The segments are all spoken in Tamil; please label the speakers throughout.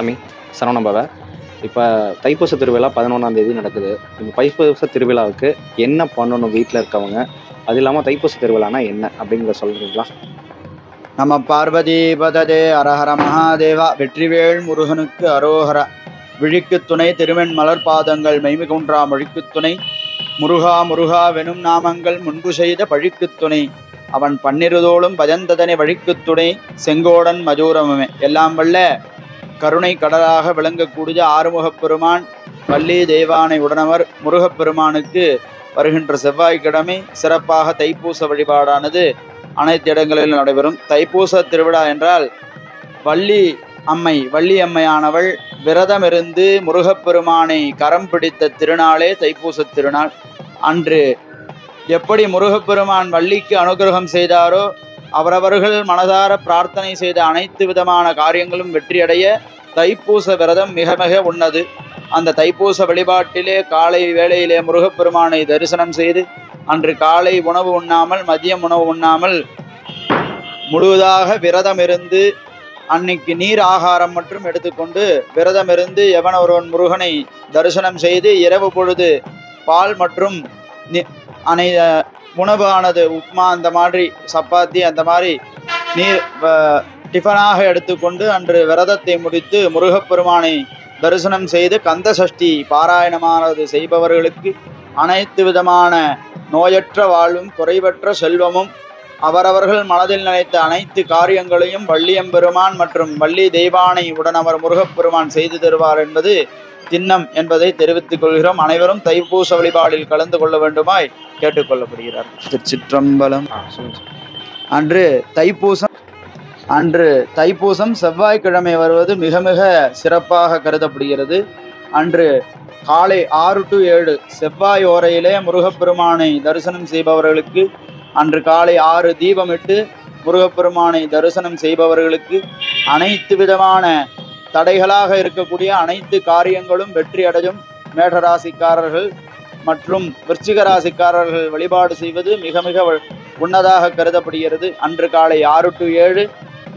Speaker 1: சாமி சரவணபவ இப்போ தைப்பூச திருவிழா பதினொன்றாம் தேதி நடக்குது. இந்த தைப்பூச திருவிழாவுக்கு என்ன பண்ணணும் வீட்டில் இருக்கவங்க? அது இல்லாமல் தைப்பூச திருவிழானா என்ன? அப்படிங்கிறத சொல்கிறீங்களா
Speaker 2: நம்ம பார்வதி பததே அரஹர மகாதேவா. வெற்றிவேல் முருகனுக்கு அரோஹர விழிக்கு துணை திருவெண் மலர் பாதங்கள். மெய்மிகுன்றா மொழிக்கு துணை. முருகா முருகா வெனும் நாமங்கள். முன்பு செய்த பழிக்கு துணை. அவன் பன்னிருதோளும் பஜந்ததனை வழிக்கு துணை. செங்கோடன் மஜூரமுமே எல்லாம் வல்ல கருணை கடலாக விளங்கக்கூடிய ஆறுமுகப் பெருமான் வள்ளி தெய்வானை உடனவர் முருகப் பெருமானுக்கு வருகின்ற செவ்வாய்க்கிழமை சிறப்பாக தைப்பூச வழிபாடானது அனைத்து இடங்களிலும் நடைபெறும். தைப்பூச திருவிழா என்றால் வள்ளி அம்மை வள்ளி அம்மையானவள் விரதமிருந்து முருகப்பெருமானை கரம் பிடித்த திருநாளே தைப்பூச திருநாள். அன்று எப்படி முருகப்பெருமான் வள்ளிக்கு அனுகிரகம் செய்தாரோ அவரவர்கள் மனதார பிரார்த்தனை செய்த அனைத்து விதமான காரியங்களும் வெற்றியடைய தைப்பூச விரதம் மிக மிக உன்னது. அந்த தைப்பூச வழிபாட்டிலே காலை வேளையிலே முருகப்பெருமானை தரிசனம் செய்து அன்று காலை உணவு உண்ணாமல் மதியம் உணவு உண்ணாமல் முழுவதாக விரதம் இருந்து அன்னைக்கு நீர் ஆகாரம் மற்றும் எடுத்துக்கொண்டு விரதம் இருந்து எவன் ஒருவன் முருகனை தரிசனம் செய்து இரவு பொழுது பால் மற்றும் அனை உணவு ஆனது உப்மா அந்த மாதிரி சப்பாத்தி அந்த மாதிரி நீர் டிஃபனாக எடுத்துக்கொண்டு அன்று விரதத்தை முடித்து முருகப்பெருமானை தரிசனம் செய்து கந்த சஷ்டி பாராயணமானது செய்பவர்களுக்கு அனைத்து விதமான நோயற்ற வாழ்வும் குறைவற்ற செல்வமும் அவரவர்கள் மனதில் நினைத்த அனைத்து காரியங்களையும் வள்ளியம்பெருமான் மற்றும் வள்ளி தெய்வானை உடனவர் முருகப்பெருமான் செய்து தருவார் என்பது திண்ணம் என்பதை தெரிவித்துக் கொள்கிறோம். அனைவரும் தைப்பூச வழிபாடில் கலந்து கொள்ள வேண்டுமாய் கேட்டுக்கொள்ளப்படுகிறார் திருச்சிற்றம்பலம். அன்று தைப்பூசம் அன்று தைப்பூசம் செவ்வாய்க்கிழமை வருவது மிக மிக சிறப்பாக கருதப்படுகிறது. அன்று காலை ஆறு டு ஏழு செவ்வாய் ஓரையிலே முருகப்பெருமானை தரிசனம் செய்பவர்களுக்கு அன்று காலை ஆறு தீபமிட்டு முருகப்பெருமானை தரிசனம் செய்பவர்களுக்கு அனைத்து விதமான தடைகளாக இருக்கக்கூடிய அனைத்து காரியங்களும் வெற்றி அடையும் மேடராசிக்காரர்கள் மற்றும் விருச்சிக ராசிக்காரர்கள் வழிபாடு செய்வது மிக மிக வ- உன்னதாக கருதப்படுகிறது. அன்று காலை ஆறு டு ஏழு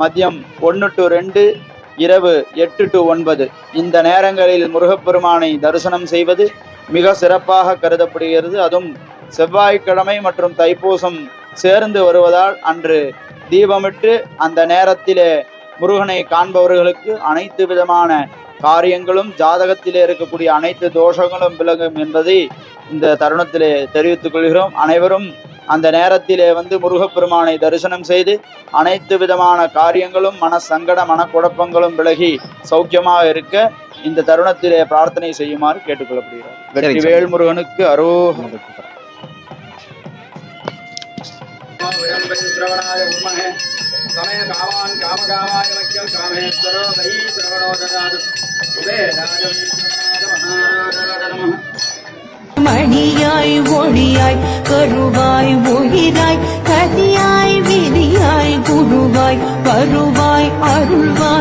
Speaker 2: மதியம் ஒன்று டு ரெண்டு இரவு எட்டு டு ஒன்பது. இந்த நேரங்களில் முருகப்பெருமானை தரிசனம் செய்வது மிக சிறப்பாக கருதப்படுகிறது. அதுவும் செவ்வாய்க்கிழமை மற்றும் தைப்பூசம் சேர்ந்து வருவதால் அன்று தீபமிட்டு அந்த நேரத்திலே முருகனை காண்பவர்களுக்கு அனைத்து விதமான காரியங்களும் ஜாதகத்திலே இருக்கக்கூடிய அனைத்து தோஷங்களும் விலகும் என்பதை இந்த தருணத்திலே தெரிவித்துக் கொள்கிறோம். அனைவரும் அந்த நேரத்திலே வந்து முருகப்பெருமானை தரிசனம் செய்து அனைத்து விதமான காரியங்களும் மன சங்கட மனக்குழப்பங்களும் விலகி சௌக்கியமாக இருக்க இந்த தருணத்திலே பிரார்த்தனை செய்யுமாறு கேட்டுக்கொள்ளப்படுகிறார் வெற்றி
Speaker 1: சார்.
Speaker 2: வேல் முருகனுக்கு அரோ
Speaker 3: சமய காமான் காமகாமாய மக்கியம் காமேஸ்வரோ தை சிரவணோ ததாது உபே மகாராஜ நமः
Speaker 4: மணியாய் ஒளியாய் கருவாய் உயிராய் கதியாய் விதியாய் குருவாய் வருவாய் அருள்வாய்